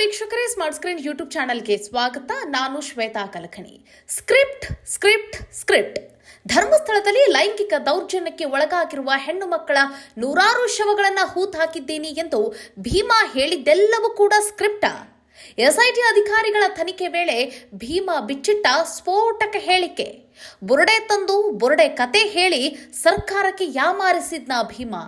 ವೀಕ್ಷಕರೇ smart screen YouTube ಚಾನಲ್ಗೆ ಸ್ವಾಗತ. ನಾನು Shweta Kalakhani. Script script script ಧರ್ಮಸ್ಥಳದಲ್ಲಿ ಲೈಂಗಿಕ ದೌರ್ಜನ್ಯಕ್ಕೆ ಒಳಗಾಗಿರುವ ಹೆಣ್ಣು ಮಕ್ಕಳ ನೂರಾರು ಶವಗಳನ್ನು ಹಾಕಿದ್ದೀನಿ ಎಂದು ಭೀಮಾ ಹೇಳಿದ್ದೆಲ್ಲವೂ ಕೂಡ ಸ್ಕ್ರಿಪ್ಟಾ ಎಸ್ಐಟಿ ಅಧಿಕಾರಿಗಳ ತನಿಖೆ ವೇಳೆ ಭೀಮಾ ಬಿಚ್ಚಿಟ್ಟ ಸ್ಫೋಟಕ ಹೇಳಿಕೆ. ಬುರುಡೆ ತಂದು ಬುರುಡೆ ಕತೆ ಹೇಳಿ ಸರ್ಕಾರಕ್ಕೆ ಯಾಮಾರಿಸಿದ್ನ ಭೀಮಾ?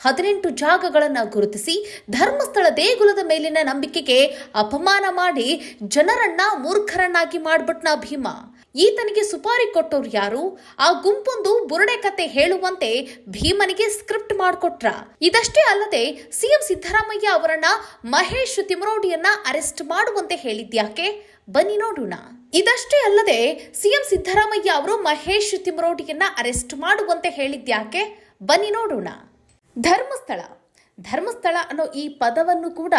ಹದಿನೆಂಟು ಜಾಗಗಳನ್ನು ಗುರುತಿಸಿ ಧರ್ಮಸ್ಥಳ ದೇಗುಲದ ಮೇಲಿನ ನಂಬಿಕೆಗೆ ಅಪಮಾನ ಮಾಡಿ ಜನರನ್ನ ಮೂರ್ಖರನ್ನಾಗಿ ಮಾಡ್ಬಿಟ್ನ ಭೀಮ. ಈತನಿಗೆ ಸುಪಾರಿ ಕೊಟ್ಟವ್ರು ಯಾರು? ಆ ಗುಂಪೊಂದು ಬುರುಡೆ ಕತೆ ಹೇಳುವಂತೆ ಭೀಮನಿಗೆ ಸ್ಕ್ರಿಪ್ಟ್ ಮಾಡಿಕೊಟ್ರ. ಇದಷ್ಟೇ ಅಲ್ಲದೆ ಸಿಎಂ ಸಿದ್ದರಾಮಯ್ಯ ಅವರನ್ನ ಮಹೇಶ್ ತಿಮರೋಡಿಯನ್ನ ಅರೆಸ್ಟ್ ಮಾಡುವಂತೆ ಹೇಳಿದ್ಯಾಕೆ? ಬನ್ನಿ ನೋಡೋಣ. ಇದಷ್ಟೇ ಅಲ್ಲದೆ ಸಿಎಂ ಸಿದ್ದರಾಮಯ್ಯ ಅವರು ಮಹೇಶ್ ತಿಮರೋಡಿಯನ್ನ ಅರೆಸ್ಟ್ ಮಾಡುವಂತೆ ಹೇಳಿದ್ಯಾಕೆ? ಬನ್ನಿ ನೋಡೋಣ. ಧರ್ಮಸ್ಥಳ. ಧರ್ಮಸ್ಥಳ ಅನ್ನೋ ಈ ಪದವನ್ನು ಕೂಡ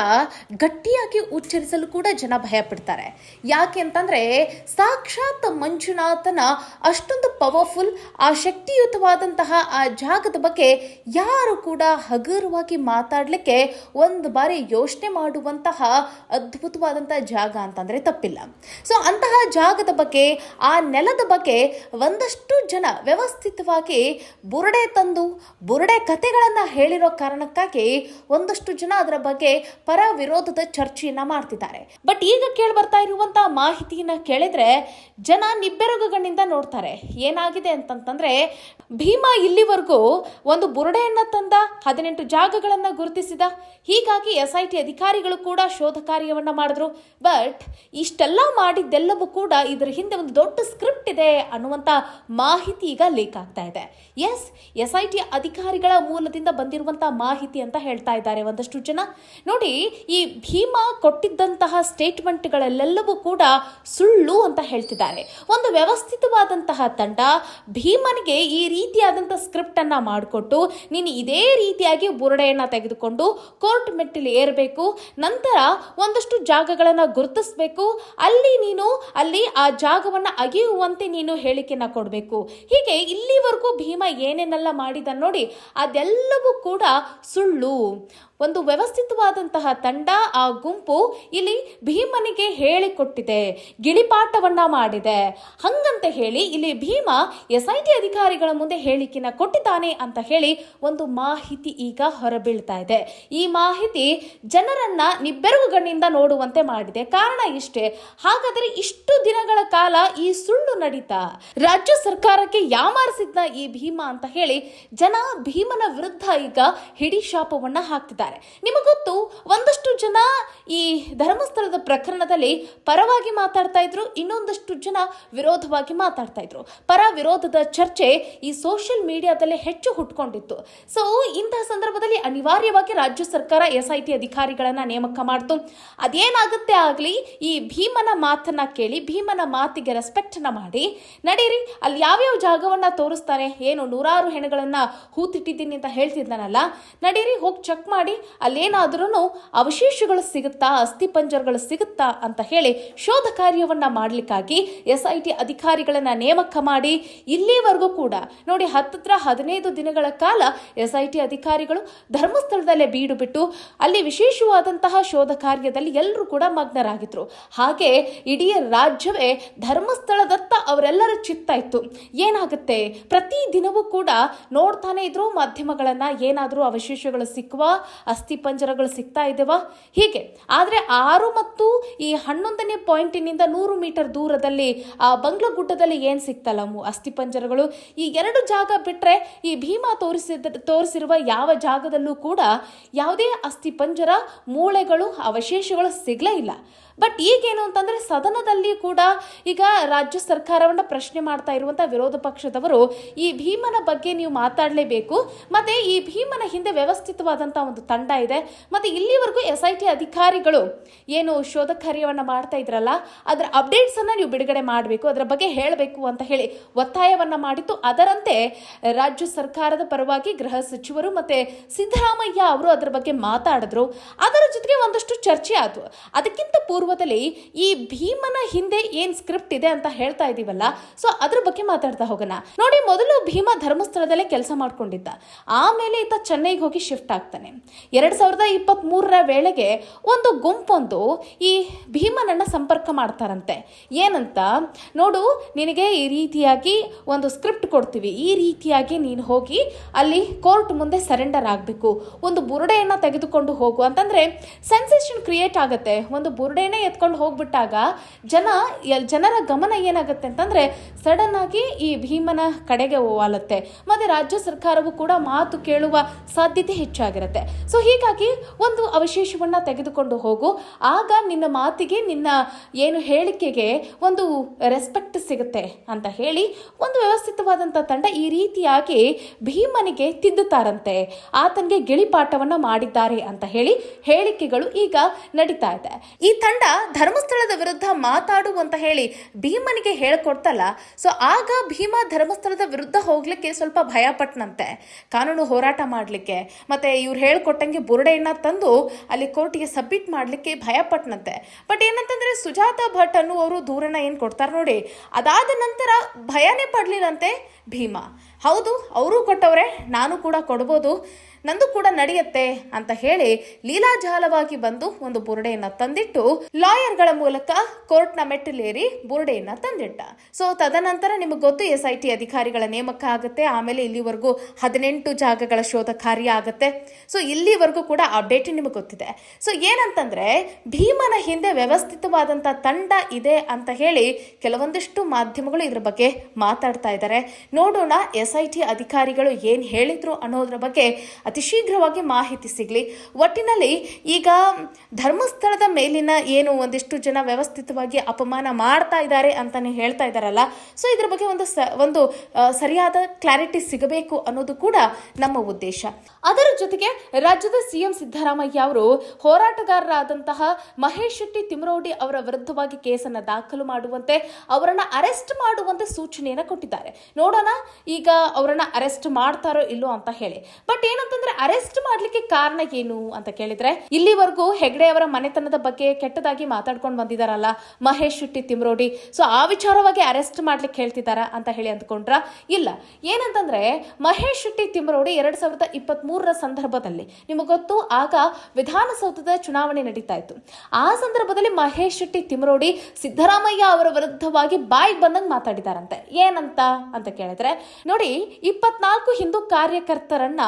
ಗಟ್ಟಿಯಾಗಿ ಉಚ್ಚರಿಸಲು ಕೂಡ ಜನ ಭಯ ಪಡ್ತಾರೆ ಯಾಕೆ ಅಂತಂದ್ರೆ, ಸಾಕ್ಷಾತ್ ಮಂಜುನಾಥನ ಅಷ್ಟೊಂದು ಪವರ್ಫುಲ್ ಆ ಶಕ್ತಿಯುತವಾದಂತಹ ಆ ಜಾಗದ ಬಗ್ಗೆ ಯಾರು ಕೂಡ ಹಗುರವಾಗಿ ಮಾತಾಡಲಿಕ್ಕೆ ಒಂದು ಬಾರಿ ಯೋಚನೆ ಮಾಡುವಂತಹ ಅದ್ಭುತವಾದಂತಹ ಜಾಗ ಅಂತಂದ್ರೆ ತಪ್ಪಿಲ್ಲ. ಸೊ ಅಂತಹ ಜಾಗದ ಬಗ್ಗೆ, ಆ ನೆಲದ ಬಗ್ಗೆ ಒಂದಷ್ಟು ಜನ ವ್ಯವಸ್ಥಿತವಾಗಿ ಬುರುಡೆ ತಂದು, ಬುರುಡೆ ಕಥೆಗಳನ್ನು ಹೇಳಿರೋ ಕಾರಣಕ್ಕಾಗಿ ಒಂದಷ್ಟು ಜನ ಅದರ ಬಗ್ಗೆ ಪರ ವಿರೋಧದ ಚರ್ಚೆಯನ್ನ ಮಾಡ್ತಿದ್ದಾರೆ. ಬಟ್ ಈಗ ಕೇಳಿ ಬರ್ತಾ ಇರುವಂತಹ ಮಾಹಿತಿಯನ್ನ ಕೇಳಿದ್ರೆ ಜನ ನಿಬ್ಬೆರಗುಗಳಿಂದ ನೋಡ್ತಾರೆ. ಏನಾಗಿದೆ ಅಂತಂತಂದ್ರೆ ಭೀಮಾ ಇಲ್ಲಿವರೆಗೂ ಒಂದು ಬುರುಡೆಯನ್ನ ತಂದ, ಹದಿನೆಂಟು ಜಾಗಗಳನ್ನ ಗುರುತಿಸಿದ. ಹೀಗಾಗಿ ಎಸ್ ಐ ಟಿ ಅಧಿಕಾರಿಗಳು ಕೂಡ ಶೋಧ ಕಾರ್ಯವನ್ನ ಮಾಡಿದ್ರು. ಬಟ್ ಇಷ್ಟೆಲ್ಲ ಮಾಡಿದ್ದೆಲ್ಲವೂ ಕೂಡ ಇದರ ಹಿಂದೆ ಒಂದು ದೊಡ್ಡ ಸ್ಕ್ರಿಪ್ಟ್ ಇದೆ ಅನ್ನುವಂತ ಮಾಹಿತಿ ಈಗ ಲೀಕ್ ಆಗ್ತಾ ಇದೆ. ಎಸ್ ಎಸ್ ಐ ಟಿ ಅಧಿಕಾರಿಗಳ ಮೂಲದಿಂದ ಬಂದಿರುವಂತಹ ಮಾಹಿತಿ ಅಂತ ಹೇಳ್ತಾ ಇದ್ದಾರೆ ಒಂದಷ್ಟು ಜನ. ನೋಡಿ, ಈ ಭೀಮಾ ಕೊಟ್ಟಿದ್ದಂತಹ ಸ್ಟೇಟ್ಮೆಂಟ್ಗಳಲ್ಲೆಲ್ಲವೂ ಕೂಡ ಸುಳ್ಳು ಅಂತ ಹೇಳ್ತಿದ್ದಾರೆ. ಒಂದು ವ್ಯವಸ್ಥಿತವಾದಂತಹ ತಂಡ ಭೀಮನಿಗೆ ಈ ರೀತಿಯಾದಂಥ ಸ್ಕ್ರಿಪ್ಟನ್ನು ಮಾಡಿಕೊಟ್ಟು, ನೀನು ಇದೇ ರೀತಿಯಾಗಿ ಬುರುಡೆಯನ್ನು ತೆಗೆದುಕೊಂಡು ಕೋರ್ಟ್ ಮೆಟ್ಟಿಲು ಏರಬೇಕು, ನಂತರ ಒಂದಷ್ಟು ಜಾಗಗಳನ್ನ ಗುರುತಿಸಬೇಕು, ಅಲ್ಲಿ ನೀನು, ಅಲ್ಲಿ ಆ ಜಾಗವನ್ನ ಅಗೆಯುವಂತೆ ನೀನು ಹೇಳಿಕೆನ ಕೊಡಬೇಕು. ಹೀಗೆ ಇಲ್ಲಿವರೆಗೂ ಭೀಮ ಏನೇನೆಲ್ಲ ಮಾಡಿದ ನೋಡಿ, ಅದೆಲ್ಲವೂ ಕೂಡ ಸುಳ್ಳು ಒಂದು ವ್ಯವಸ್ಥಿತವಾದಂತಹ ತಂಡ ಆ ಗುಂಪು ಇಲ್ಲಿ ಭೀಮನಿಗೆ ಹೇಳಿಕೊಟ್ಟಿದೆ, ಗಿಳಿಪಾಠವನ್ನ ಮಾಡಿದೆ. ಹಂಗಂತ ಹೇಳಿ ಇಲ್ಲಿ ಭೀಮ ಎಸ್ ಐ ಟಿ ಅಧಿಕಾರಿಗಳ ಮುಂದೆ ಹೇಳಿಕೆನ ಕೊಟ್ಟಿದ್ದಾನೆ ಅಂತ ಹೇಳಿ ಒಂದು ಮಾಹಿತಿ ಈಗ ಹೊರಬೀಳ್ತಾ ಇದೆ. ಈ ಮಾಹಿತಿ ಜನರನ್ನ ನಿಬ್ಬೆರಗುಗಣ್ಣಿಂದ ನೋಡುವಂತೆ ಮಾಡಿದೆ. ಕಾರಣ ಇಷ್ಟೇ, ಹಾಗಾದರೆ ಇಷ್ಟು ದಿನಗಳ ಕಾಲ ಈ ಸುಳ್ಳು ನಡೀತಾ? ರಾಜ್ಯ ಸರ್ಕಾರಕ್ಕೆ ಯಾಮಾರಿಸಿದ್ನ ಈ ಭೀಮ ಅಂತ ಹೇಳಿ ಜನ ಭೀಮನ ವಿರುದ್ಧ ಈಗ ಹಿಡಿ ಶಾಪವನ್ನ ಹಾಕ್ತಿದ್ದಾರೆ. ನಿಮಗೊತ್ತು ಒಂದಷ್ಟು ಜನ ಈ ಧರ್ಮಸ್ಥಳದ ಪ್ರಕರಣದಲ್ಲಿ ಪರವಾಗಿ ಮಾತಾಡ್ತಾ ಇದ್ರು, ಇನ್ನೊಂದಷ್ಟು ಜನ ವಿರೋಧವಾಗಿ ಮಾತಾಡ್ತಾ ಇದ್ರು. ಪರ ವಿರೋಧದ ಚರ್ಚೆ ಈ ಸೋಷಿಯಲ್ ಮೀಡಿಯಾದಲ್ಲಿ ಹೆಚ್ಚು ಹುಟ್ಕೊಂಡಿತ್ತು. ಸೊ ಇಂತಹ ಸಂದರ್ಭದಲ್ಲಿ ಅನಿವಾರ್ಯವಾಗಿ ರಾಜ್ಯ ಸರ್ಕಾರ, ಎಸ್ ಐ ಟಿ ಅಧಿಕಾರಿಗಳನ್ನ ನೇಮಕ ಮಾಡ್ತು. ಅದೇನಾಗುತ್ತೆ ಆಗಲಿ, ಈ ಭೀಮನ ಮಾತನ್ನ ಕೇಳಿ, ಭೀಮನ ಮಾತಿಗೆ ರೆಸ್ಪೆಕ್ಟ್ನ ಮಾಡಿ, ನಡೀರಿ, ಅಲ್ಲಿ ಯಾವ್ಯಾವ ಜಾಗವನ್ನ ತೋರಿಸ್ತಾರೆ ಏನು ನೂರಾರು ಹೆಣಗಳನ್ನ ಹೂತಿಟ್ಟಿದ್ದೀನಿ ಅಂತ ಹೇಳ್ತಿದ್ದಾನಲ್ಲ ನಡೀರಿ ಹೋಗಿ ಚೆಕ್ ಮಾಡಿ ಅಲ್ಲೇನಾದ್ರೂ ಅವಶೇಷಗಳು ಸಿಗುತ್ತಾ, ಅಸ್ಥಿ ಪಂಜರಗಳು ಸಿಗುತ್ತಾ ಅಂತ ಹೇಳಿ ಶೋಧ ಕಾರ್ಯವನ್ನ ಮಾಡಲಿಕ್ಕಾಗಿ ಎಸ್ ಐ ಟಿ ಅಧಿಕಾರಿಗಳನ್ನ ನೇಮಕ ಮಾಡಿ ಇಲ್ಲಿವರೆಗೂ ಕೂಡ, ನೋಡಿ ಹತ್ತಿರ ಹದಿನೈದು ದಿನಗಳ ಕಾಲ ಎಸ್ ಐ ಟಿ ಅಧಿಕಾರಿಗಳು ಧರ್ಮಸ್ಥಳದಲ್ಲೇ ಬೀಡು ಬಿಟ್ಟು, ಅಲ್ಲಿ ವಿಶೇಷವಾದಂತಹ ಶೋಧ ಕಾರ್ಯದಲ್ಲಿ ಎಲ್ಲರೂ ಕೂಡ ಮಗ್ನರಾಗಿದ್ರು. ಹಾಗೆ ಇಡೀ ರಾಜ್ಯವೇ ಧರ್ಮಸ್ಥಳದತ್ತ ಅವರೆಲ್ಲರ ಚಿತ್ತ ಇತ್ತು. ಏನಾಗುತ್ತೆ? ಪ್ರತಿ ದಿನವೂ ಕೂಡ ನೋಡ್ತಾನೆ ಇದ್ರು, ಮಾಧ್ಯಮಗಳನ್ನ ಏನಾದರೂ ಅವಶೇಷಗಳು ಸಿಕ್ಕುವ ಅಸ್ಥಿ ಪಂಜರಗಳು ಸಿಗ್ತಾ ಇದ್ದೇವ? ಹೀಗೆ. ಆದರೆ ಆರು ಮತ್ತು ಈ ಹನ್ನೊಂದನೇ ಪಾಯಿಂಟಿನಿಂದ ನೂರು ಮೀಟರ್ ದೂರದಲ್ಲಿ ಆ ಬಂಗ್ಲಗುಡ್ಡದಲ್ಲಿ ಏನು ಸಿಗ್ತಲ್ಲ ಮು, ಅಸ್ಥಿ ಪಂಜರಗಳು? ಈ ಎರಡು ಜಾಗ ಬಿಟ್ಟರೆ ಈ ಭೀಮಾ ತೋರಿಸಿದ, ತೋರಿಸಿರುವ ಯಾವ ಜಾಗದಲ್ಲೂ ಕೂಡ ಯಾವುದೇ ಅಸ್ಥಿ ಪಂಜರ, ಮೂಳೆಗಳು, ಅವಶೇಷಗಳು ಸಿಗಲೇ ಇಲ್ಲ. ಬಟ್ ಈಗೇನು ಅಂತಂದ್ರೆ ಸದನದಲ್ಲಿ ಕೂಡ ಈಗ ರಾಜ್ಯ ಸರ್ಕಾರವನ್ನ ಪ್ರಶ್ನೆ ಮಾಡ್ತಾ ಇರುವಂತ ವಿರೋಧ ಪಕ್ಷದವರು ಈ ಭೀಮನ ಬಗ್ಗೆ ನೀವು ಮಾತಾಡಲೇಬೇಕು. ಮತ್ತೆ ಈ ಭೀಮನ ಹಿಂದೆ ವ್ಯವಸ್ಥಿತವಾದಂತಹ ಒಂದು ತಂಡ ಇದೆ. ಮತ್ತೆ ಇಲ್ಲಿವರೆಗೂ ಎಸ್ ಐ ಟಿ ಅಧಿಕಾರಿಗಳು ಏನು ಶೋಧ ಕಾರ್ಯವನ್ನ ಮಾಡ್ತಾ ಇದ್ರಲ್ಲ, ಅದರ ಅಪ್ಡೇಟ್ಸ್ ಅನ್ನ ನೀವು ಬಿಡುಗಡೆ ಮಾಡಬೇಕು, ಅದರ ಬಗ್ಗೆ ಹೇಳಬೇಕು ಅಂತ ಹೇಳಿ ಒತ್ತಾಯವನ್ನ ಮಾಡಿತ್ತು ಅದರಂತೆ ರಾಜ್ಯ ಸರ್ಕಾರದ ಪರವಾಗಿ ಗೃಹ ಸಚಿವರು ಮತ್ತೆ ಸಿದ್ದರಾಮಯ್ಯ ಅವರು ಅದರ ಬಗ್ಗೆ ಮಾತಾಡಿದ್ರು. ಅದರ ಜೊತೆಗೆ ಒಂದಷ್ಟು ಚರ್ಚೆ ಆದವು. ಅದಕ್ಕಿಂತ ಪೂರ್ವ ಪೂರ್ವದಲ್ಲಿ ಈ ಭೀಮನ ಹಿಂದೆ ಏನ್ ಸ್ಕ್ರಿಪ್ಟ್ ಇದೆ ಅಂತ ಹೇಳ್ತಾ ಇದೀವಲ್ಲ ಸೊ ಅದ್ರ ಬಗ್ಗೆ ಮಾತಾಡ್ತಾ ಹೋಗೋಣ. ನೋಡಿ, ಮೊದಲು ಭೀಮ ಧರ್ಮಸ್ಥಳದಲ್ಲೇ ಕೆಲಸ ಮಾಡ್ಕೊಂಡಿದ್ದ. ಆಮೇಲೆ ಈತ ಚೆನ್ನೈಗೆ ಹೋಗಿ ಶಿಫ್ಟ್ ಆಗ್ತಾನೆ. ಎರಡ್ ಸಾವಿರದ ಇಪ್ಪತ್ತ್ ವೇಳೆಗೆ ಒಂದು ಗುಂಪೊಂದು ಈ ಭೀಮನನ್ನ ಸಂಪರ್ಕ ಮಾಡ್ತಾರಂತೆ. ಏನಂತ? ನೋಡು, ನಿನಗೆ ಈ ರೀತಿಯಾಗಿ ಒಂದು ಸ್ಕ್ರಿಪ್ಟ್ ಕೊಡ್ತೀವಿ. ಈ ರೀತಿಯಾಗಿ ನೀನು ಹೋಗಿ ಅಲ್ಲಿ ಕೋರ್ಟ್ ಮುಂದೆ ಸರೆಂಡರ್ ಆಗಬೇಕು. ಒಂದು ಬುರುಡೆಯನ್ನು ತೆಗೆದುಕೊಂಡು ಹೋಗು. ಅಂತಂದ್ರೆ ಸೆನ್ಸೇಷನ್ ಕ್ರಿಯೇಟ್ ಆಗುತ್ತೆ. ಒಂದು ಬುರುಡೆನೇ ಎತ್ಕೊಂಡು ಹೋಗ್ಬಿಟ್ಟಾಗ ಜನ ಜನರ ಗಮನ ಏನಾಗುತ್ತೆ ಅಂತಂದ್ರೆ ಸಡನ್ ಆಗಿ ಈ ಭೀಮನ ಕಡೆಗೆ ವಾಲುತ್ತೆ. ಮತ್ತೆ ರಾಜ್ಯ ಸರ್ಕಾರವು ಕೂಡ ಮಾತು ಕೇಳುವ ಸಾಧ್ಯತೆ ಹೆಚ್ಚಾಗಿರುತ್ತೆ. ಸೊ ಹೀಗಾಗಿ ಒಂದು ಅವಶೇಷವನ್ನ ತೆಗೆದುಕೊಂಡು ಹೋಗು. ಆಗ ನಿನ್ನ ಮಾತಿಗೆ, ನಿನ್ನ ಏನು ಹೇಳಿಕೆಗೆ ಒಂದು ರೆಸ್ಪೆಕ್ಟ್ ಸಿಗುತ್ತೆ ಅಂತ ಹೇಳಿ ಒಂದು ವ್ಯವಸ್ಥಿತವಾದಂಥ ತಂಡ ಈ ರೀತಿಯಾಗಿ ಭೀಮನಿಗೆ ತಿದ್ದುತ್ತಾರಂತೆ. ಆತನಿಗೆ ಗಿಳಿಪಾಠವನ್ನ ಮಾಡಿದ್ದಾರೆ ಅಂತ ಹೇಳಿ ಹೇಳಿಕೆಗಳು ಈಗ ನಡೀತಾ ಇದೆ. ಈ ತಂಡ ಧರ್ಮಸ್ಥಳದ ವಿರುದ್ಧ ಮಾತಾಡು ಅಂತ ಹೇಳಿ ಭೀಮನಿಗೆ ಹೇಳ್ಕೊಡ್ತಲ್ಲ. ಸೊ ಆಗ ಭೀಮ ಧರ್ಮಸ್ಥಳದ ವಿರುದ್ಧ ಹೋಗ್ಲಿಕ್ಕೆ ಸ್ವಲ್ಪ ಭಯ ಪಟ್ನಂತೆ ಕಾನೂನು ಹೋರಾಟ ಮಾಡಲಿಕ್ಕೆ. ಮತ್ತೆ ಇವ್ರು ಹೇಳ್ಕೊಟ್ಟಂಗೆ ಬುರುಡೆಯನ್ನ ತಂದು ಅಲ್ಲಿ ಕೋರ್ಟಿಗೆ ಸಬ್ಮಿಟ್ ಮಾಡಲಿಕ್ಕೆ ಭಯ ಪಟ್ನಂತೆ ಬಟ್ ಏನಂತಂದ್ರೆ ಸುಜಾತ ಭಟ್ ಅನ್ನುವರು ದೂರನ ಏನು ಕೊಡ್ತಾರೆ ನೋಡಿ, ಅದಾದ ನಂತರ ಭಯನೇ ಪಡ್ಲಿಲ್ಲಂತೆ ಭೀಮ. ಹೌದು, ಅವರೂ ಕೊಟ್ಟವ್ರೆ, ನಾನು ಕೂಡ ಕೊಡ್ಬೋದು, ನಂದು ಕೂಡ ನಡೆಯುತ್ತೆ ಅಂತ ಹೇಳಿ ಲೀಲಾಜಾಲವಾಗಿ ಬಂದು ಒಂದು ಬುರುಡೆಯನ್ನ ತಂದಿಟ್ಟು ಲಾಯರ್ಗಳ ಮೂಲಕ ಕೋರ್ಟ್ನ ಮೆಟ್ಟಿಲೇರಿ ಬುರುಡೆಯನ್ನ ತಂದಿಟ್ಟ. ಸೊ ತದನಂತರ ನಿಮಗೆ ಗೊತ್ತು ಎಸ್ ಐ ಟಿ ಅಧಿಕಾರಿಗಳ ನೇಮಕ ಆಗುತ್ತೆ, ಆಮೇಲೆ ಇಲ್ಲಿವರೆಗೂ ಹದಿನೆಂಟು ಜಾಗಗಳ ಶೋಧ ಕಾರ್ಯ ಆಗುತ್ತೆ. ಸೊ ಇಲ್ಲಿವರೆಗೂ ಕೂಡ ಅಪ್ಡೇಟ್ ನಿಮಗೆ ಗೊತ್ತಿದೆ. ಸೊ ಏನಂತಂದ್ರೆ, ಭೀಮನ ಹಿಂದೆ ವ್ಯವಸ್ಥಿತವಾದಂಥ ತಂಡ ಇದೆ ಅಂತ ಹೇಳಿ ಕೆಲವೊಂದಿಷ್ಟು ಮಾಧ್ಯಮಗಳು ಇದ್ರ ಬಗ್ಗೆ ಮಾತಾಡ್ತಾ ಇದ್ದಾರೆ ನೋಡೋಣ ಎಸ್ ಐ ಟಿ ಅಧಿಕಾರಿಗಳು ಏನು ಹೇಳಿದ್ರು ಅನ್ನೋದ್ರ ಬಗ್ಗೆ ಅತಿ ಶೀಘ್ರವಾಗಿ ಮಾಹಿತಿ ಸಿಗಲಿ. ಒಟ್ಟಿನಲ್ಲಿ ಈಗ ಧರ್ಮಸ್ಥಳದ ಮೇಲಿನ ಏನು ಒಂದಿಷ್ಟು ಜನ ವ್ಯವಸ್ಥಿತವಾಗಿ ಅಪಮಾನ ಮಾಡ್ತಾ ಇದ್ದಾರೆ ಅಂತಾನೆ ಹೇಳ್ತಾ ಇದ್ದಾರಲ್ಲ. ಸೊ ಇದ್ರ ಬಗ್ಗೆ ಒಂದು ಸ, ಒಂದು ಸರಿಯಾದ ಕ್ಲಾರಿಟಿ ಸಿಗಬೇಕು ಅನ್ನೋದು ಕೂಡ ನಮ್ಮ ಉದ್ದೇಶ. ಅದರ ಜೊತೆಗೆ ರಾಜ್ಯದ ಸಿಎಂ ಸಿದ್ದರಾಮಯ್ಯ ಅವರು ಹೋರಾಟಗಾರರಾದಂತಹ ಮಹೇಶ್ ಶೆಟ್ಟಿ ತಿಮರೋಡಿ ಅವರ ವಿರುದ್ಧವಾಗಿ ಕೇಸನ್ನು ದಾಖಲು ಮಾಡುವಂತೆ ಅವರನ್ನು ಅರೆಸ್ಟ್ ಮಾಡುವಂತೆ ಸೂಚನೆಯನ್ನು ಕೊಟ್ಟಿದ್ದಾರೆ. ನೋಡೋಣ, ಈಗ ಅವರನ್ನ ಅರೆಸ್ಟ್ ಮಾಡ್ತಾರೋ ಇಲ್ಲೋ ಅಂತ ಹೇಳಿ. ಬಟ್ ಏನಂತಂದ್ರೆ ಅರೆಸ್ಟ್ ಮಾಡ್ಲಿಕ್ಕೆ ಕಾರಣ ಏನು ಅಂತ ಕೇಳಿದ್ರೆ, ಇಲ್ಲಿವರೆಗೂ ಹೆಗ್ಡೆ ಅವರ ಮನೆತನದ ಬಗ್ಗೆ ಕೆಟ್ಟದಾಗಿ ಮಾತಾಡ್ಕೊಂಡು ಬಂದಿದಾರಲ್ಲ ಮಹೇಶ್ ಶೆಟ್ಟಿ ತಿಮ್ರೋಡಿ. ಸೊ ಆ ವಿಚಾರವಾಗಿ ಅರೆಸ್ಟ್ ಮಾಡ್ಲಿಕ್ಕೆ ಹೇಳ್ತಿದಾರ ಅಂತ ಹೇಳಿ ಅಂದ್ಕೊಂಡ್ರ, ಇಲ್ಲ. ಏನಂತಂದ್ರೆ ಮಹೇಶ್ ಶೆಟ್ಟಿ ತಿಮ್ರೋಡಿ ಎರಡ್ ಸಾವಿರದ ಇಪ್ಪತ್ತ್ ಮೂರರ ಸಂದರ್ಭದಲ್ಲಿ, ನಿಮಗೆ ಗೊತ್ತು, ಆಗ ವಿಧಾನಸೌಧದ ಚುನಾವಣೆ ನಡೀತಾ ಇತ್ತು. ಆ ಸಂದರ್ಭದಲ್ಲಿ ಮಹೇಶ್ ಶೆಟ್ಟಿ ತಿಮ್ರೋಡಿ ಸಿದ್ದರಾಮಯ್ಯ ಅವರ ವಿರುದ್ಧವಾಗಿ ಬಾಯಿಗೆ ಬಂದಂಗೆ ಮಾತಾಡಿದಾರಂತೆ. ಏನಂತ ಅಂತ ಕೇಳಿದ್ರೆ, ನೋಡಿ ಇಪ್ಪತ್ನಾಲ್ಕು ಹಿಂದೂ ಕಾರ್ಯಕರ್ತರನ್ನ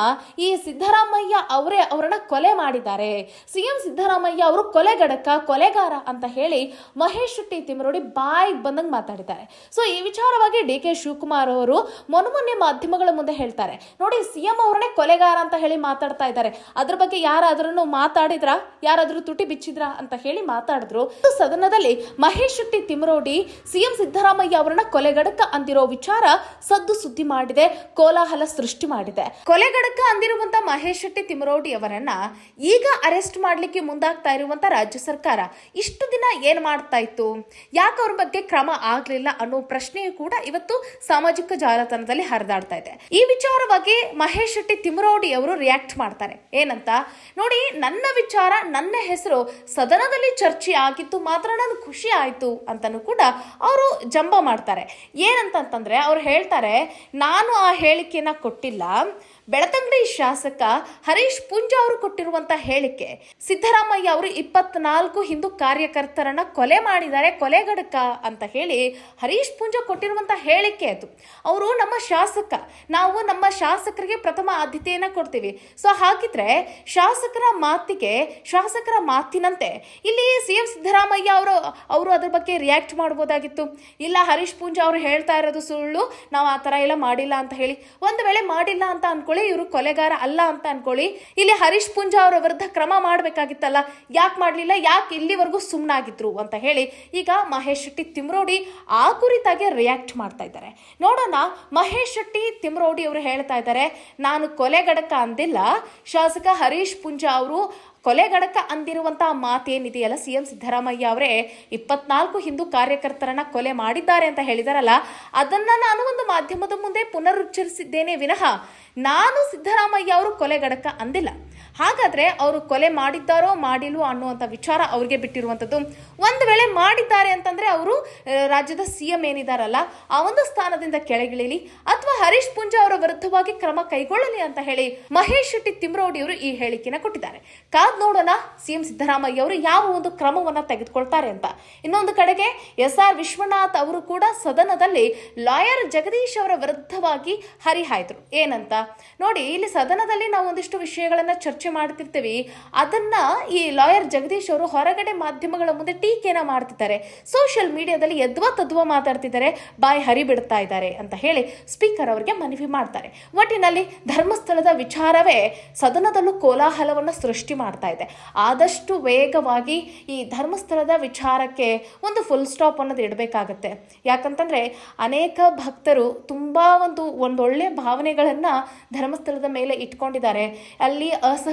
ಈ ಸಿದ್ದರಾಮಯ್ಯ ಅವರೇ ಅವರನ್ನ ಕೊಲೆ ಮಾಡಿದ್ದಾರೆ. ಸಿಎಂ ಸಿದ್ದರಾಮಯ್ಯ ಅವರು ಕೊಲೆಗಡಕ ಕೊಲೆಗಾರ ಅಂತ ಹೇಳಿ ಮಹೇಶ್ ಶೆಟ್ಟಿ ತಿಮ್ಮರೋಡಿ ಬಾಯಿಗೆ ಬಂದಂಗೆ ಮಾತಾಡಿದ್ದಾರೆ. ಸೊ ಈ ವಿಚಾರವಾಗಿ ಡಿ ಕೆ ಶಿವಕುಮಾರ್ ಅವರು ಮೊನ್ನೆ ಮಾಧ್ಯಮಗಳ ಮುಂದೆ ಹೇಳ್ತಾರೆ. ನೋಡಿ, ಸಿಎಂ ಅವರನ್ನೇ ಕೊಲೆಗಾರ ಅಂತ ಹೇಳಿ ಮಾತಾಡ್ತಾ ಇದ್ದಾರೆ. ಅದ್ರ ಬಗ್ಗೆ ಯಾರಾದ್ರೂ ಮಾತಾಡಿದ್ರ? ಯಾರಾದ್ರೂ ತುಟಿ ಬಿಚ್ಚಿದ್ರ ಅಂತ ಹೇಳಿ ಮಾತಾಡಿದ್ರು. ಸದನದಲ್ಲಿ ಮಹೇಶ್ ಶೆಟ್ಟಿ ತಿಮ್ಮರೋಡಿ ಸಿಎಂ ಸಿದ್ದರಾಮಯ್ಯ ಅವರನ್ನ ಕೊಲೆಗಡಕ ಅಂದಿರೋ ವಿಚಾರ ಸದ್ದು ಸುದ್ದಿ ಮಾಡಿದೆ, ಕೋಲಾಹಲ ಸೃಷ್ಟಿ ಮಾಡಿದೆ. ಕೊಲೆಗಡಕ ಅಂದಿರುವಂತ ಮಹೇಶ್ ಶೆಟ್ಟಿ ತಿಮ್ಮರೋಡಿ ಅವರನ್ನ ಈಗ ಅರೆಸ್ಟ್ ಮಾಡ್ಲಿಕ್ಕೆ ಮುಂದಾಗ್ತಾ ಇರುವಂತ ರಾಜ್ಯ ಸರ್ಕಾರ ಇಷ್ಟು ದಿನ ಏನ್ ಮಾಡ್ತಾ ಇತ್ತು? ಯಾಕೆ ಅವ್ರ ಬಗ್ಗೆ ಕ್ರಮ ಆಗ್ಲಿಲ್ಲ ಅನ್ನೋ ಪ್ರಶ್ನೆಯು ಕೂಡ ಇವತ್ತು ಸಾಮಾಜಿಕ ಜಾಲತಾಣದಲ್ಲಿ ಹರಿದಾಡ್ತಾ ಇದೆ. ಈ ವಿಚಾರವಾಗಿ ಮಹೇಶ್ ಶೆಟ್ಟಿ ತಿಮ್ಮರೋಡಿ ಅವರು ರಿಯಾಕ್ಟ್ ಮಾಡ್ತಾರೆ. ಏನಂತ? ನೋಡಿ, ನನ್ನ ವಿಚಾರ, ನನ್ನ ಹೆಸರು ಸದನದಲ್ಲಿ ಚರ್ಚೆ ಆಗಿತ್ತು ಮಾತ್ರ ನಾನು ಖುಷಿ ಆಯ್ತು ಅಂತಾನು ಕೂಡ ಅವರು ಜಂಬ ಮಾಡ್ತಾರೆ. ಏನಂತಂದ್ರೆ ಅವ್ರು ಹೇಳ್ತಾರೆ, ನಾನು ಆ ಹೇಳಿಕೆನ ಕೊಟ್ಟಿಲ್ಲ. ಬೆಳತಂಗಡಿ ಶಾಸಕ ಹರೀಶ್ ಪುಂಜ ಅವರು ಕೊಟ್ಟಿರುವಂತ ಹೇಳಿಕೆ, ಸಿದ್ದರಾಮಯ್ಯ ಅವರು ಇಪ್ಪತ್ನಾಲ್ಕು ಹಿಂದೂ ಕಾರ್ಯಕರ್ತರನ್ನ ಕೊಲೆ ಮಾಡಿದ್ದಾರೆ ಕೊಲೆಗಡಕ ಅಂತ ಹೇಳಿ ಹರೀಶ್ ಪುಂಜ ಕೊಟ್ಟಿರುವಂತ ಹೇಳಿಕೆ ಅದು. ಅವರು ನಮ್ಮ ಶಾಸಕ, ನಾವು ನಮ್ಮ ಶಾಸಕರಿಗೆ ಪ್ರಥಮ ಆದ್ಯತೆಯನ್ನ ಕೊಡ್ತೀವಿ. ಸೊ ಹಾಗಿದ್ರೆ ಶಾಸಕರ ಮಾತಿಗೆ, ಶಾಸಕರ ಮಾತಿನಂತೆ ಇಲ್ಲಿ ಸಿ ಎಂ ಸಿದ್ದರಾಮಯ್ಯ ಅವರು ಅವರು ಅದ್ರ ಬಗ್ಗೆ ರಿಯಾಕ್ಟ್ ಮಾಡ್ಬೋದಾಗಿತ್ತು. ಇಲ್ಲ, ಹರೀಶ್ ಪುಂಜ ಅವರು ಹೇಳ್ತಾ ಇರೋದು ಸುಳ್ಳು, ನಾವು ಆ ಥರ ಎಲ್ಲ ಮಾಡಿಲ್ಲ ಅಂತ ಹೇಳಿ. ಒಂದು ವೇಳೆ ಮಾಡಿಲ್ಲ ಅಂತ ಅನ್ಕೊಳ್ಳಿ ಇವರು ಕೊಲೆಗಾರ ಅಲ್ಲ ಅಂತ ಅನ್ಕೊಳ್ಳಿ. ಇಲ್ಲಿ ಹರೀಶ್ ಪುಂಜಾ ಅವರ ವಿರುದ್ಧ ಕ್ರಮ ಮಾಡಬೇಕಾಗಿತ್ತಲ್ಲ. ಯಾಕೆ ಮಾಡಲಿಲ್ಲ? ಯಾಕೆ ಇಲ್ಲಿವರೆಗೂ ಸುಮ್ಮನಾಗಿದ್ರು ಅಂತ ಹೇಳಿ ಈಗ ಮಹೇಶ್ ಶೆಟ್ಟಿ ತಿಮ್ರೋಡಿ ಆ ಕುರಿತಾಗಿ ರಿಯಾಕ್ಟ್ ಮಾಡ್ತಾ ಇದ್ದಾರೆ. ನೋಡೋಣ, ಮಹೇಶ್ ಶೆಟ್ಟಿ ತಿಮ್ರೋಡಿ ಅವರು ಹೇಳ್ತಾ ಇದ್ದಾರೆ, ನಾನು ಕೊಲೆಗಡಕ ಅಂದಿಲ್ಲ. ಶಾಸಕ ಹರೀಶ್ ಪುಂಜಾ ಅವರು ಕೊಲೆಗಡಕ ಅಂದಿರುವಂತಹ ಮಾತೇನಿದೆಯಲ್ಲ ಸಿ ಎಂ ಸಿದ್ದರಾಮಯ್ಯ ಅವರೇ? ಇಪ್ಪತ್ನಾಲ್ಕು ಹಿಂದೂ ಕಾರ್ಯಕರ್ತರನ್ನ ಕೊಲೆ ಮಾಡಿದ್ದಾರೆ ಅಂತ ಹೇಳಿದಾರಲ್ಲ, ಅದನ್ನ ನಾನು ಒಂದು ಮಾಧ್ಯಮದ ಮುಂದೆ ಪುನರುಚ್ಚರಿಸಿದ್ದೇನೆ ವಿನಃ, ನಾನು ಸಿದ್ದರಾಮಯ್ಯ ಅವರು ಕೊಲೆಗಡಕ ಅಂದಿಲ್ಲ. ಹಾಗಾದ್ರೆ ಅವರು ಕೊಲೆ ಮಾಡಿದ್ದಾರೋ ಮಾಡಿಲ್ವೋ ಅನ್ನುವಂಥ ವಿಚಾರ ಅವ್ರಿಗೆ ಬಿಟ್ಟಿರುವಂಥದ್ದು. ಒಂದು ವೇಳೆ ಮಾಡಿದ್ದಾರೆ ಅಂತಂದ್ರೆ ಅವರು ರಾಜ್ಯದ ಸಿ ಎಂ ಏನಿದಾರಲ್ಲ, ಆ ಒಂದು ಸ್ಥಾನದಿಂದ ಕೆಳಗಿಳಿಲಿ. ಅಥವಾ ಹರೀಶ್ ಪುಂಜ ಅವರ ವಿರುದ್ಧವಾಗಿ ಕ್ರಮ ಕೈಗೊಳ್ಳಲಿ ಅಂತ ಹೇಳಿ ಮಹೇಶ್ ಶೆಟ್ಟಿ ತಿಮ್ರೋಡಿ ಅವರು ಈ ಹೇಳಿಕೆನ ಕೊಟ್ಟಿದ್ದಾರೆ. ಕಾದ್ ನೋಡೋಣ, ಸಿಎಂ ಸಿದ್ದರಾಮಯ್ಯ ಅವರು ಯಾವ ಒಂದು ಕ್ರಮವನ್ನ ತೆಗೆದುಕೊಳ್ತಾರೆ ಅಂತ. ಇನ್ನೊಂದು ಕಡೆಗೆ ಎಸ್ ಆರ್ ವಿಶ್ವನಾಥ್ ಅವರು ಕೂಡ ಸದನದಲ್ಲಿ ಲಾಯರ್ ಜಗದೀಶ್ ಅವರ ವಿರುದ್ಧವಾಗಿ ಹರಿಹಾಯ್ದರು. ಏನಂತ? ನೋಡಿ, ಇಲ್ಲಿ ಸದನದಲ್ಲಿ ನಾವು ಒಂದಿಷ್ಟು ವಿಷಯಗಳನ್ನ ಚರ್ಚೆ ಮಾಡ್ತಿರ್ತೀವಿ. ಅದನ್ನ ಈ ಲಾಯರ್ ಜಗದೀಶ್ ಅವರು ಹೊರಗಡೆ ಮಾಧ್ಯಮಗಳ ಮುಂದೆ ಟೀಕೆನ ಮಾಡ್ತಿದ್ದಾರೆ. ಸೋಷಿಯಲ್ ಮೀಡಿಯಾದಲ್ಲಿ ಎದ್ವಾ ತದ್ವಾ ಮಾತಾಡ್ತಿದ್ದಾರೆ. ಬಾಯಿ ಹರಿಬಿಡ್ತಾ ಇದ್ದಾರೆ ಅಂತ ಹೇಳಿ ಸ್ಪೀಕರ್ ಅವರಿಗೆ ಮನವಿ ಮಾಡ್ತಾರೆ. ಒಟ್ಟಿನಲ್ಲಿ ಧರ್ಮಸ್ಥಳದ ವಿಚಾರವೇ ಸದನದಲ್ಲೂ ಕೋಲಾಹಲವನ್ನು ಸೃಷ್ಟಿ ಮಾಡ್ತಾ ಇದೆ. ಆದಷ್ಟು ವೇಗವಾಗಿ ಈ ಧರ್ಮಸ್ಥಳದ ವಿಚಾರಕ್ಕೆ ಒಂದು ಫುಲ್ ಸ್ಟಾಪ್ ಅನ್ನೋದು ಇಡಬೇಕಾಗತ್ತೆ. ಯಾಕಂತಂದ್ರೆ ಅನೇಕ ಭಕ್ತರು ತುಂಬಾ ಒಂದು ಒಂದೊಳ್ಳೆ ಭಾವನೆಗಳನ್ನ ಧರ್ಮಸ್ಥಳದ ಮೇಲೆ ಇಟ್ಕೊಂಡಿದ್ದಾರೆ. ಅಲ್ಲಿ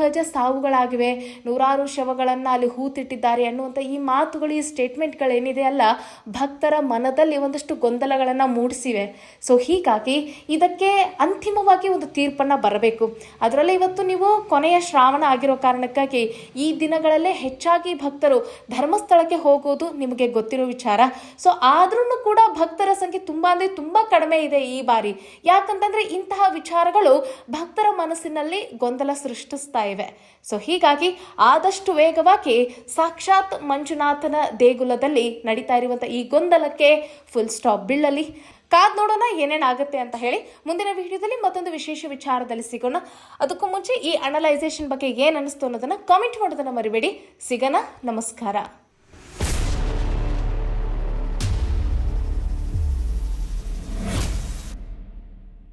ಅಸಹಜ ಸಾವುಗಳಾಗಿವೆ. ನೂರಾರು ಶವಗಳನ್ನು ಅಲ್ಲಿ ಹೂತಿಟ್ಟಿದ್ದಾರೆ ಅನ್ನುವಂಥ ಈ ಮಾತುಗಳು, ಈ ಸ್ಟೇಟ್ಮೆಂಟ್ಗಳೇನಿದೆ ಅಲ್ಲ, ಭಕ್ತರ ಮನದಲ್ಲಿ ಒಂದಷ್ಟು ಗೊಂದಲಗಳನ್ನು ಮೂಡಿಸಿವೆ. ಸೊ ಹೀಗಾಗಿ ಇದಕ್ಕೆ ಅಂತಿಮವಾಗಿ ಒಂದು ತೀರ್ಪನ್ನು ಬರಬೇಕು. ಅದರಲ್ಲಿ ಇವತ್ತು ನೀವು ಕೊನೆಯ ಶ್ರಾವಣ ಆಗಿರೋ ಕಾರಣಕ್ಕಾಗಿ ಈ ದಿನಗಳಲ್ಲೇ ಹೆಚ್ಚಾಗಿ ಭಕ್ತರು ಧರ್ಮಸ್ಥಳಕ್ಕೆ ಹೋಗೋದು ನಿಮಗೆ ಗೊತ್ತಿರೋ ವಿಚಾರ. ಸೊ ಆದ್ರೂ ಕೂಡ ಭಕ್ತರ ಸಂಖ್ಯೆ ತುಂಬ ಅಂದರೆ ತುಂಬ ಕಡಿಮೆ ಇದೆ ಈ ಬಾರಿ. ಯಾಕಂತಂದ್ರೆ ಇಂತಹ ವಿಚಾರಗಳು ಭಕ್ತರ ಮನಸ್ಸಿನಲ್ಲಿ ಗೊಂದಲ ಸೃಷ್ಟಿಸ್ತಾ ಇವೆ. ಸೊ ಹೀಗಾಗಿ ಆದಷ್ಟು ವೇಗವಾಗಿ ಸಾಕ್ಷಾತ್ ಮಂಜುನಾಥನ ದೇಗುಲದಲ್ಲಿ ನಡೀತಾ ಇರುವಂಥ ಈ ಗೊಂದಲಕ್ಕೆ ಫುಲ್ ಸ್ಟಾಪ್ ಬೀಳಲಿ. ಕಾದ್ ನೋಡೋಣ ಏನೇನಾಗುತ್ತೆ ಅಂತ ಹೇಳಿ ಮುಂದಿನ ವಿಡಿಯೋದಲ್ಲಿ ಮತ್ತೊಂದು ವಿಶೇಷ ವಿಚಾರದಲ್ಲಿ ಸಿಗೋಣ. ಅದಕ್ಕೂ ಮುಂಚೆ ಈ ಅನಲೈಸೇಷನ್ ಬಗ್ಗೆ ಏನು ಅನ್ನಿಸ್ತು ಅನ್ನೋದನ್ನ ಕಾಮೆಂಟ್ ಮಾಡೋದನ್ನು ಮರಿಬೇಡಿ. ಸಿಗೋಣ. ನಮಸ್ಕಾರ.